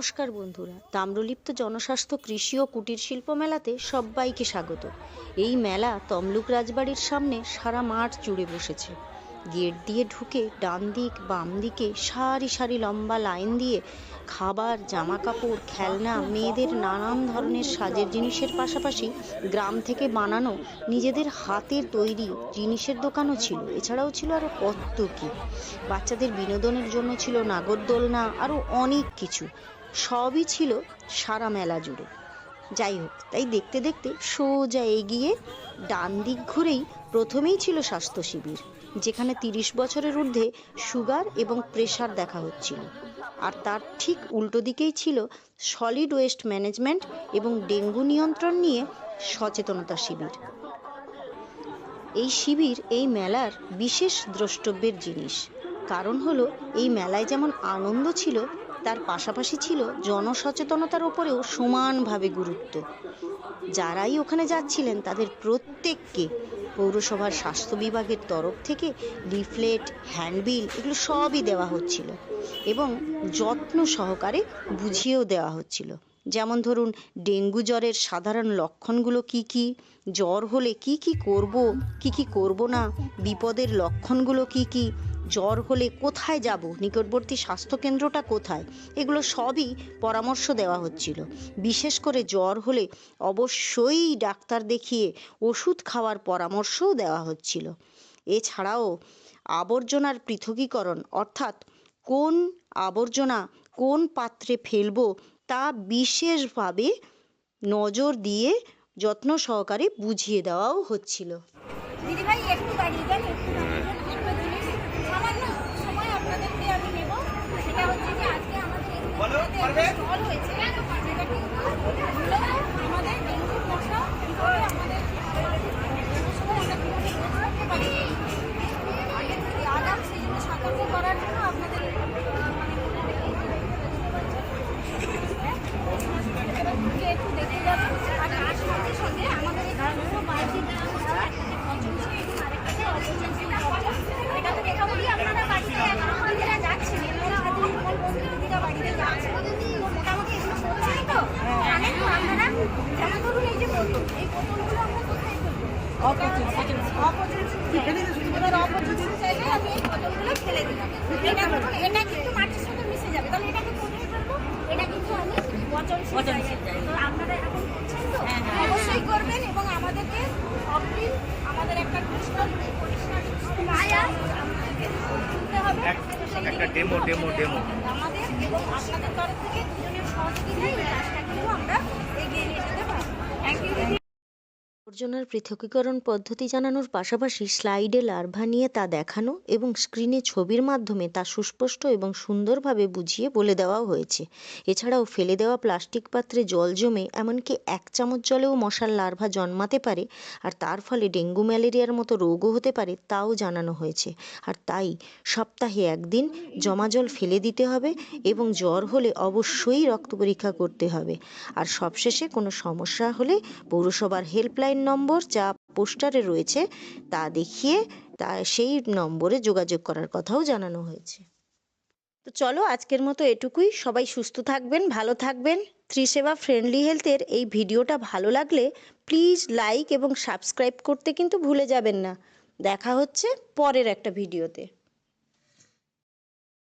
নমস্কার বন্ধুরা। তাম্রলিপ্ত জনস্বাস্থ্য কৃষি ও কুটির শিল্প মেলাতে সবাইকে স্বাগত। এই মেলা তমলুক রাজবাড়ির সামনে সারা মাঠ জুড়ে বসেছে। গেট দিয়ে ঢুকে ডান দিক, বাম দিকে সারি সারি লম্বা লাইন দিয়ে খাবার জামা কাপড় খেলনা, মেয়েদের নানান ধরনের সাজের জিনিসের পাশাপাশি গ্রাম থেকে বানানো নিজেদের হাতের তৈরি জিনিসের দোকানও ছিল। এছাড়াও ছিল আরও কত কি। বাচ্চাদের বিনোদনের জন্য ছিল নাগরদোলনা আরও অনেক কিছু। সবই ছিল সারা মেলা জুড়ে। যাই হোক, তাই দেখতে দেখতে সোজা এগিয়ে ডান দিক ঘুরেই প্রথমেই ছিল স্বাস্থ্য শিবির, যেখানে তিরিশ বছরের ঊর্ধ্বে সুগার এবং প্রেশার দেখা হচ্ছিল। আর তার ঠিক উল্টো দিকেই ছিল সলিড ওয়েস্ট ম্যানেজমেন্ট এবং ডেঙ্গু নিয়ন্ত্রণ নিয়ে সচেতনতা শিবির। এই শিবির এই মেলার বিশেষ দ্রষ্টব্যের জিনিস, কারণ হলো এই মেলায় যেমন আনন্দ ছিল তার পাশাপাশি ছিল জনসচেতনতার ওপরেও সমানভাবে গুরুত্ব। যারাই ওখানে যাচ্ছিলেন, তাদের প্রত্যেককে পৌরসভার স্বাস্থ্য বিভাগের তরফ থেকে লিফলেট, হ্যান্ডবিল এগুলো সবই দেওয়া হচ্ছিল এবং যত্ন সহকারে বুঝিয়েও দেওয়া হচ্ছিল। যেমন ধরুন, ডেঙ্গু জ্বরের সাধারণ লক্ষণগুলো কি কি, জ্বর হলে কি কি করব, কি কি করব না, বিপদের লক্ষণগুলো কি কি জ্বর হলে কোথায় যাব? নিকটবর্তী স্বাস্থ্যকেন্দ্রটা কোথায়? এগুলো সবই পরামর্শ দেওয়া হচ্ছিল। বিশেষ করে জ্বর হলে অবশ্যই ডাক্তার দেখিয়ে ওষুধ খাওয়ার পরামর্শও দেওয়া হচ্ছিল। এছাড়াও আবর্জনার পৃথকীকরণ, অর্থাৎ কোন আবর্জনা কোন পাত্রে ফেলব তা বিশেষভাবে নজর দিয়ে যত্ন সহকারে বুঝিয়ে দেওয়াও হচ্ছিল। দিদিভাই, একটু দাঁড়িয়ে যান একটু এখানে অবশ্যই করবেন এবং আমাদেরকে আমাদের একটা মায়া একটা কিন্তু demo, demo। আমাদের এবং আপনাদের তরফ থেকে দুজনের সহযোগিতায় এই কাজটা কিন্তু আমরা এগিয়ে নিয়ে যেতে পারি থ্যাংক ইউ আবর্জনার পৃথকীকরণ পদ্ধতি জানানোর পাশাপাশি স্লাইডে লার্ভা নিয়ে তা দেখানো এবং স্ক্রিনে ছবির মাধ্যমে তা সুস্পষ্ট এবং সুন্দরভাবে বুঝিয়ে বলে দেওয়াও হয়েছে। এছাড়াও ফেলে দেওয়া প্লাস্টিক পাত্রে জল জমে এমনকি এক চামচ জলেও মশার লার্ভা জন্মাতে পারে আর তার ফলে ডেঙ্গু ম্যালেরিয়ার মতো রোগও হতে পারে তাও জানানো হয়েছে। আর তাই সপ্তাহে একদিন জমা জল ফেলে দিতে হবে এবং জ্বর হলে অবশ্যই রক্ত পরীক্ষা করতে হবে। আর সবশেষে কোনো সমস্যা হলে পৌরসভার হেল্পলাইন নম্বর যা পোস্টারে রয়েছে তা দেখিয়ে তা সেই নম্বরে যোগাযোগ করার কথাও জানানো হয়েছে। তো চলো আজকের মতো এটুকুই। সবাই সুস্থ থাকবেন, ভালো থাকবেন। ত্রিসেবা ফ্রেন্ডলি হেলথের এই ভিডিওটা ভালো লাগলে প্লিজ লাইক এবং সাবস্ক্রাইব করতে কিন্তু ভুলে যাবেন না। দেখা হচ্ছে পরের একটা ভিডিওতে।